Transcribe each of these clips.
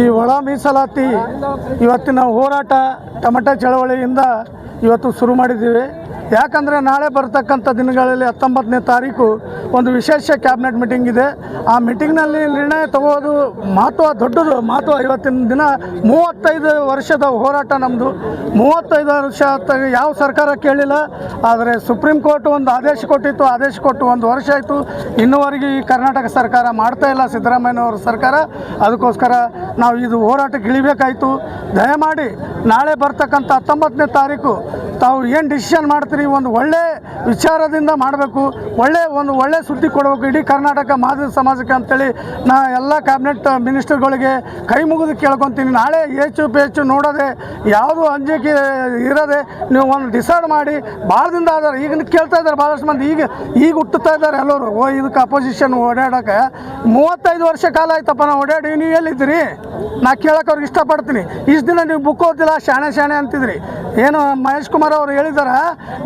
ಈ ಒಳ ಮೀಸಲಾತಿ ಇವತ್ತಿನ ಹೋರಾಟ ಟಮಟ ಚಳವಳಿಯಿಂದ ಇವತ್ತು ಶುರು ಮಾಡಿದ್ದೀವಿ. ಯಾಕಂದರೆ ನಾಳೆ ಬರ್ತಕ್ಕಂಥ ದಿನಗಳಲ್ಲಿ ಹತ್ತೊಂಬತ್ತನೇ ತಾರೀಕು ಒಂದು ವಿಶೇಷ ಕ್ಯಾಬಿನೆಟ್ ಮೀಟಿಂಗ್ ಇದೆ. ಆ ಮೀಟಿಂಗ್ನಲ್ಲಿ ನಿರ್ಣಯ ತಗೋದು ಮಹತ್ವ ದೊಡ್ಡದು ಮಹತ್ವ ಇವತ್ತಿನ ದಿನ ಮೂವತ್ತೈದು ವರ್ಷದ ಹೋರಾಟ ನಮ್ಮದು ಮೂವತ್ತೈದು ವರ್ಷ ಯಾವ ಸರ್ಕಾರ ಕೇಳಿಲ್ಲ, ಆದರೆ ಸುಪ್ರೀಂ ಕೋರ್ಟ್ ಒಂದು ಆದೇಶ ಕೊಟ್ಟಿತ್ತು, ಆದೇಶ ಕೊಟ್ಟು ಒಂದು ವರ್ಷ ಆಯಿತು. ಇನ್ನುವರೆಗೆ ಈ ಕರ್ನಾಟಕ ಸರ್ಕಾರ ಮಾಡ್ತಾ ಇಲ್ಲ, ಸಿದ್ದರಾಮಯ್ಯನವರ ಸರ್ಕಾರ. ಅದಕ್ಕೋಸ್ಕರ ನಾವು ಇದು ಹೋರಾಟಕ್ಕೆ ಇಳಿಬೇಕಾಯಿತು. ದಯಮಾಡಿ ನಾಳೆ ಬರ್ತಕ್ಕಂಥ ಹತ್ತೊಂಬತ್ತನೇ ತಾರೀಕು ತಾವು ಏನು ಡಿಸಿಷನ್ ಮಾಡ್ತೀರಿ? ಒಂದು ಒಳ್ಳೆ ವಿಚಾರದಿಂದ ಮಾಡಬೇಕು, ಒಳ್ಳೆ ಒಂದು ಒಳ್ಳೆ ಸುದ್ದಿ ಕೊಡಬೇಕು. ಇಡೀ ಕರ್ನಾಟಕ ಮಾದರಿ ಸಮಾಜಕ್ಕೆ ಅಂತೇಳಿ ನಾ ಎಲ್ಲ ಕ್ಯಾಬಿನೆಟ್ ಮಿನಿಸ್ಟರ್ಗಳಿಗೆ ಕೈ ಮುಗಿದು ಕೇಳ್ಕೊತೀನಿ. ನಾಳೆ ಹೆಚ್ಚು ಪೇಚು ನೋಡೋದೆ, ಯಾವುದು ಅಂಜಿಕೆ ಇರೋದೆ ನೀವು ಒಂದು ಡಿಸೈಡ್ ಮಾಡಿ ಭಾಳ ದಿನ ಆದ್ರೆ ಈಗ ಕೇಳ್ತಾ ಇದ್ದಾರೆ ಭಾಳಷ್ಟು ಮಂದಿ. ಈಗ ಈಗ ಹುಟ್ಟುತ್ತಾ ಇದ್ದಾರೆ ಎಲ್ಲರೂ. ಓ, ಇದಕ್ಕೆ ಅಪೋಸಿಷನ್ ಓಡಾಡೋಕೆ ಮೂವತ್ತೈದು ವರ್ಷ ಕಾಲ ಆಯ್ತಪ್ಪ ನಾವು ಓಡಾಡಿ. ನೀವು ಎಲ್ಲಿದ್ದೀರಿ? ನಾ ಕೇಳೋಕೆ ಅವ್ರಿಗೆ ಇಷ್ಟಪಡ್ತೀನಿ. ಇಷ್ಟು ದಿನ ನೀವು ಬುಕ್ ಓದಿಲ್ಲ ಶಾಣೆ ಶಾಣೆ ಅಂತಿದ್ರಿ. ಏನು ಮಹೇಶ್ ಕುಮಾರ್ ಅವರು ಹೇಳಿದಾರ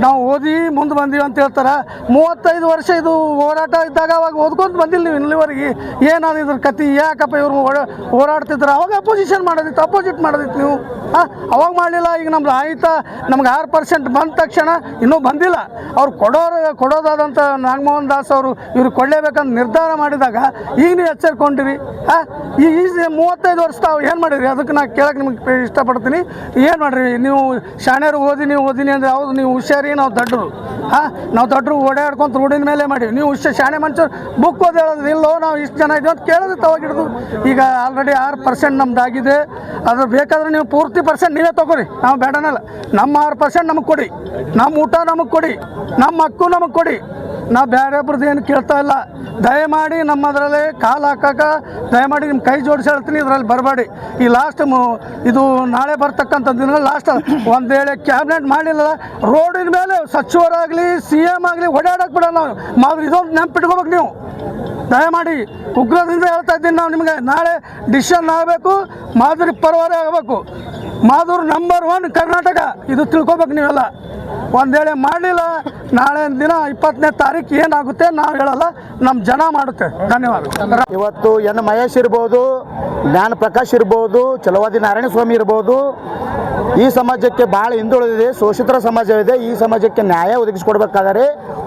ನಾವು ಓದಿ ಮುಂದೆ ಬಂದೀವಿ ಅಂತ ಹೇಳ್ತಾರೆ. ಮೂವತ್ತೈದು ವರ್ಷ ಇದು ಹೋರಾಟ ಇದ್ದಾಗ ಅವಾಗ ಓದ್ಕೊಂತ ಬಂದಿಲ್ಲ ನೀವು ಇಲ್ಲಿವರೆಗೆ. ಏನಾದ್ರು ಇದ್ರ ಕತಿ ಯಾಕಪ್ಪ ಇವ್ರು ಹೋರಾಡ್ತಿದ್ರು? ಅವಾಗ ಅಪೋಸಿಷನ್ ಮಾಡೋದಿತ್ತು ಅಪೋಸಿಟ್ ಮಾಡೋದಿತ್ತು ನೀವು. ಹಾಂ ಅವಾಗ ಮಾಡಲಿಲ್ಲ, ಈಗ ನಮ್ದು ಆಯ್ತಾ? ನಮ್ಗೆ ಆರು ಪರ್ಸೆಂಟ್ ಬಂದ ತಕ್ಷಣ ಇನ್ನೂ ಬಂದಿಲ್ಲ. ಅವ್ರು ಕೊಡೋರು ಕೊಡೋದಾದಂಥ ನಾಗಮೋಹನ್ ದಾಸ್ ಅವರು ಇವ್ರು ಕೊಡಲೇಬೇಕಂತ ನಿರ್ಧಾರ ಮಾಡಿದಾಗ ಈಗ ನೀವು ಎಚ್ಚರಿಕೊಂಡಿರಿ. ಈ ಮೂವತ್ತೈದು ವರ್ಷ ತಾವು ಏನು ಮಾಡಿರಿ ಅದಕ್ಕೆ ನಾನು ಕೇಳಕ್ಕೆ ನಿಮ್ಗೆ ಇಷ್ಟಪಡ್ತೀನಿ. ಏನು ಮಾಡಿರಿ? ನೀವು ಶಾಣ್ಯರು ಓದಿನಿ ಓದಿನಿ ಅಂದ್ರೆ ಹೌದು, ನೀವು ಹುಷಾರಿ, ನಾವು ದಡ್ಡರು ಹಾಂ, ನಾವು ದಡ್ಡರು ಓಡಾಡ್ಕೊಂತ ರೋಡಿನ ಮೇಲೆ ಮಾಡೀವಿ ನೀವು ಹುಷ ಶಾಣೆ ಮನುಷ್ಯರು ಬುಕ್ ಓದಿ ಹೇಳೋದು ಇಲ್ಲೋ, ನಾವು ಇಷ್ಟು ಜನ ಇದ್ದೀವಿ ಅಂತ ಕೇಳೋದು ತವಾಗ ಹಿಡಿದು ಈಗ ಆಲ್ರೆಡಿ ಆರು ಪರ್ಸೆಂಟ್ ನಮ್ದಾಗಿದೆ. ಅದ್ರ ಬೇಕಾದ್ರೆ ನೀವು ಪೂರ್ತಿ ಪರ್ಸೆಂಟ್ ನೀವೇ ತಗೋರಿ. ನಾವು ಬೇಡನಲ್ಲ. ನಮ್ಮ ಆರು ಪರ್ಸೆಂಟ್ ನಮಗೆ ಕೊಡಿ. ನಮ್ಮ ಊಟ ನಮಗೆ ಕೊಡಿ. ನಮ್ಮ ಹಕ್ಕು ನಮಗೆ ಕೊಡಿ. ನಾವು ಬೇರೆ ಒಬ್ರದ್ದು ಏನು ಕೇಳ್ತಾ ಇಲ್ಲ. ದಯಮಾಡಿ ನಮ್ಮದರಲ್ಲಿ ಕಾಲು ಹಾಕಕ್ಕೆ ದಯಮಾಡಿ ನಿಮ್ಮ ಕೈ ಜೋಡಿಸಿ ಹೇಳ್ತೀನಿ, ಇದರಲ್ಲಿ ಬರಬೇಡಿ. ಈ ಲಾಸ್ಟ್ ಇದು ನಾಳೆ ಬರ್ತಕ್ಕಂಥ ದಿನ ಲಾಸ್ಟ್ ಒಂದು ವೇಳೆ ಕ್ಯಾಬಿನೆಟ್ ಮಾಡಿಲ್ಲ, ರೋಡಿನ ಮೇಲೆ ಸಚಿವರಾಗಲಿ ಸಿ ಎಂ ಆಗಲಿ ಓಡಾಡಕ್ಕೆ ಬಿಡಲ್ಲ ನಾವು ಇದೊಂದು ನೆನಪಿಟ್ಕೋಬೇಕು ನೀವು. ದಯಮಾಡಿ ಉಗ್ರದಿಂದ ಹೇಳ್ತಾ ಇದ್ದೀನಿ ನಾವು ನಿಮಗೆ, ನಾಳೆ ಡಿಸಿಷನ್ ಆಗಬೇಕು, ಮಾದರಿ ಪರವಾರ ಆಗಬೇಕು. ಮಾದೂರು ನಂಬರ್ ಒನ್ ಕರ್ನಾಟಕ. ಇದು ತಿಳ್ಕೊಬೇಕು ನೀವೆಲ್ಲ. ಒಂದು ಮಾಡಲಿಲ್ಲ, ನಾಳೆ ದಿನ ಇಪ್ಪತ್ತನೇ ತಾರೀಕು ಏನಾಗುತ್ತೆ ನಾವು ಹೇಳಲ್ಲ ನಮ್ಮ ಜನ ಮಾಡುತ್ತೆ. ಧನ್ಯವಾದ. ಇವತ್ತು ಎನ್ ಮಹೇಶ್ ಇರ್ಬೋದು ಜ್ಞಾನ ಪ್ರಕಾಶ್ ಇರ್ಬೋದು ಚಲವಾದಿ ನಾರಾಯಣ ಸ್ವಾಮಿ ಇರ್ಬೋದು ಈ ಸಮಾಜಕ್ಕೆ ಭಾಳ ಹಿಂದುಳಿದಿದೆ, ಶೋಷಿತರ ಸಮಾಜವಿದೆ. ಈ ಸಮಾಜಕ್ಕೆ ನ್ಯಾಯ ಒದಗಿಸಿಕೊಡ್ಬೇಕಾದರೆ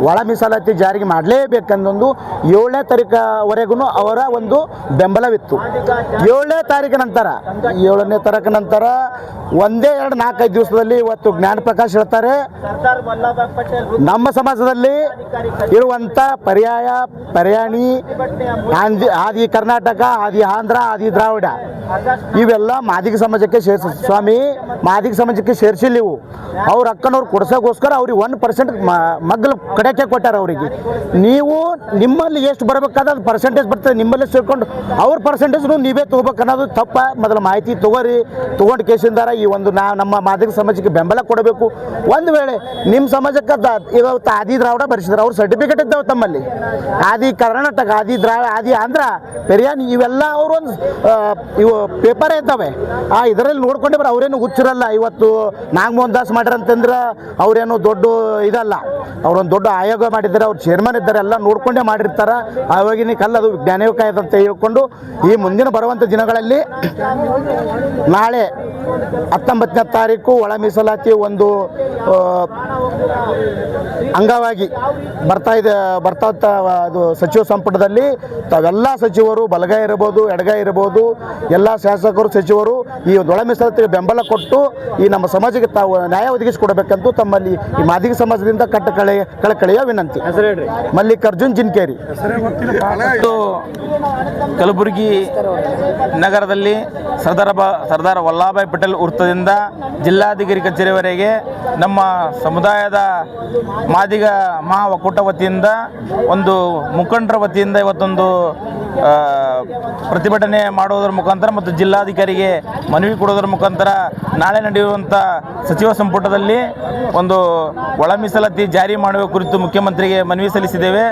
ಒಳ ಮೀಸಲಾತಿ ಜಾರಿಗೆ ಮಾಡಲೇಬೇಕೆಂದೊಂದು ಏಳನೇ ತಾರೀಕವರೆಗೂ ಅವರ ಒಂದು ಬೆಂಬಲವಿತ್ತು. ಏಳನೇ ತಾರೀಕು ನಂತರ, ಏಳನೇ ತಾರೀಕು ನಂತರ ಒಂದೇ ಎರಡು ನಾಲ್ಕೈದು ದಿವಸದಲ್ಲಿ ಇವತ್ತು ಜ್ಞಾನ ಪ್ರಕಾಶ್ ಹೇಳ್ತಾರೆ, ನಮ್ಮ ಸಮಾಜದಲ್ಲಿ ಇರುವಂಥ ಪರ್ಯಾಯ, ಪರ್ಯಾಣಿ ಆದಿ ಕರ್ನಾಟಕ, ಆದಿ ಆಂಧ್ರ, ಆದಿ ದ್ರಾವಿಡ, ಇವೆಲ್ಲ ಮಾದಿಗ ಸಮಾಜಕ್ಕೆ ಸೇರಿಸ ಸ್ವಾಮಿ ಮಾದಿಗ ಸಮಾಜಕ್ಕೆ ಸೇರಿಸಿಲ್ಲ ಇವು. ಅವ್ರ ಅಕ್ಕನವ್ರು ಕೊಡ್ಸೋಕ್ಕೋಸ್ಕರ ಅವ್ರಿಗೆ ಒನ್ ಪರ್ಸೆಂಟ್ ಮಗ್ಲು ಕಡೆಕೆ ಕೊಟ್ಟಾರ ಅವರಿಗೆ. ನೀವು ನಿಮ್ಮಲ್ಲಿ ಎಷ್ಟು ಬರಬೇಕಾದ ಪರ್ಸೆಂಟೇಜ್ ಬರ್ತದೆ, ನಿಮ್ಮಲ್ಲಿ ಸೇರ್ಕೊಂಡು ಅವ್ರ ಪರ್ಸೆಂಟೇಜ್ನು ನೀವೇ ತೊಗೋಬೇಕು ಅನ್ನೋದು ತಪ್ಪ. ಮೊದಲು ಮಾಹಿತಿ ತಗೋರಿ, ತೊಗೊಂಡು ಕೇಸಿಂದಾರ ಈ ಒಂದು ನಾ, ನಮ್ಮ ಮಾದಿಗ ಸಮಾಜಕ್ಕೆ ಬೆಂಬಲ ಕೊಡಬೇಕು. ಒಂದು ವೇಳೆ ನಿಮ್ಮ ಸಮಾಜಕ್ಕೆ ಇವತ್ತು ಆದಿ ದ್ರಾವಿಡ ಬರೆಸಿದ್ರು, ಅವ್ರ ಸರ್ಟಿಫಿಕೇಟ್ ಇದ್ದಾವೆ ತಮ್ಮಲ್ಲಿ. ಆದಿ ಕರ್ನಾಟಕ, ಆದಿ ದ್ರಾ, ಆದಿ ಆಂಧ್ರ ಪೆರಿಯಾನಿ ಇವೆಲ್ಲ ಅವ್ರು ಒಂದು ಇವು ಪೇಪರೇ ಇದ್ದಾವೆ. ಆ, ಇದರಲ್ಲಿ ನೋಡ್ಕೊಂಡೆ ಬರ, ಅವರೇನು ಹುಚ್ಚಿರಲ್ಲ. ಇವತ್ತು ನಾಗಮೋಹನ್ ದಾಸ್ ಮಾಡ್ರಂತಂದ್ರೆ ಅವ್ರೇನು ದೊಡ್ಡ ಇದಲ್ಲ. ಅವರೊಂದು ದೊಡ್ಡ ಆಯೋಗ ಮಾಡಿದ್ದಾರೆ, ಅವ್ರು ಚೇರ್ಮನ್ ಇದ್ದಾರೆ, ಎಲ್ಲ ನೋಡ್ಕೊಂಡೇ ಮಾಡಿರ್ತಾರೆ. ಆವಾಗಿನ ಕಲ್ಲ ಅದು ಜ್ಞಾನಯೋಗ ಅಂತ ಹೇಳ್ಕೊಂಡು ಈ ಮುಂದಿನ ಬರುವಂಥ ದಿನಗಳಲ್ಲಿ ನಾಳೆ ಹತ್ತೊಂಬತ್ತನೇ ತಾರೀಕು ಒಳ ಮೀಸಲಾತಿ ಒಂದು ಅಂಗವಾಗಿ ಬರ್ತಾ ಇದೆ, ಬರ್ತಾ ಅದು ಸಚಿವ ಸಂಪುಟದಲ್ಲಿ. ತಾವೆಲ್ಲ ಸಚಿವರು, ಬಲಗೈ ಇರ್ಬೋದು, ಎಡಗೈ ಇರ್ಬೋದು, ಎಲ್ಲ ಶಾಸಕರು, ಸಚಿವರು ಈ ಒಂದು ಒಳ ಮೀಸಲಾತಿಗೆ ಬೆಂಬಲ ಕೊಟ್ಟು ಈ ನಮ್ಮ ಸಮಾಜಕ್ಕೆ ತಾವು ನ್ಯಾಯ ಒದಗಿಸಿಕೊಡಬೇಕಂತೂ ತಮ್ಮಲ್ಲಿ ಈ ಮಾದಿಗ ಸಮಾಜದಿಂದ ಕಟ್ಟ ಕಳೆ ಕಳಕಳಿಯ ವಿನಂತಿ. ಮಲ್ಲಿಕಾರ್ಜುನ್ ಜಿನ್ಕೇರಿ. ಮತ್ತು ಕಲಬುರಗಿ ನಗರದಲ್ಲಿ ಸರ್ದಾರ ಬ ಸರ್ದಾರ್ ವಲ್ಲಭಾಯ್ ಪಟೇಲ್ ವೃತ್ತದಿಂದ ಜಿಲ್ಲಾಧಿಕಾರಿ ಕಚೇರಿವರೆಗೆ ನಮ್ಮ ಸಮುದಾಯದ ಮಾದಿಗ ಮಹಾ ಒಕ್ಕೂಟ ವತಿಯಿಂದ ಒಂದು ಮುಖಂಡರ ವತಿಯಿಂದ ಇವತ್ತೊಂದು ಪ್ರತಿಭಟನೆ ಮಾಡುವುದರ ಮುಖಾಂತರ ಮತ್ತು ಜಿಲ್ಲಾಧಿಕಾರಿಗೆ ಮನವಿ ಕೊಡೋದರ ಮುಖಾಂತರ ನಾಳೆ ನಡೆಯುವಂಥ ಸಚಿವ ಸಂಪುಟದಲ್ಲಿ ಒಂದು ಒಳ ಮೀಸಲಾತಿ ಜಾರಿ ಮಾಡುವ ಕುರಿತು ಮುಖ್ಯಮಂತ್ರಿಗೆ ಮನವಿ ಸಲ್ಲಿಸಿದ್ದೇವೆ.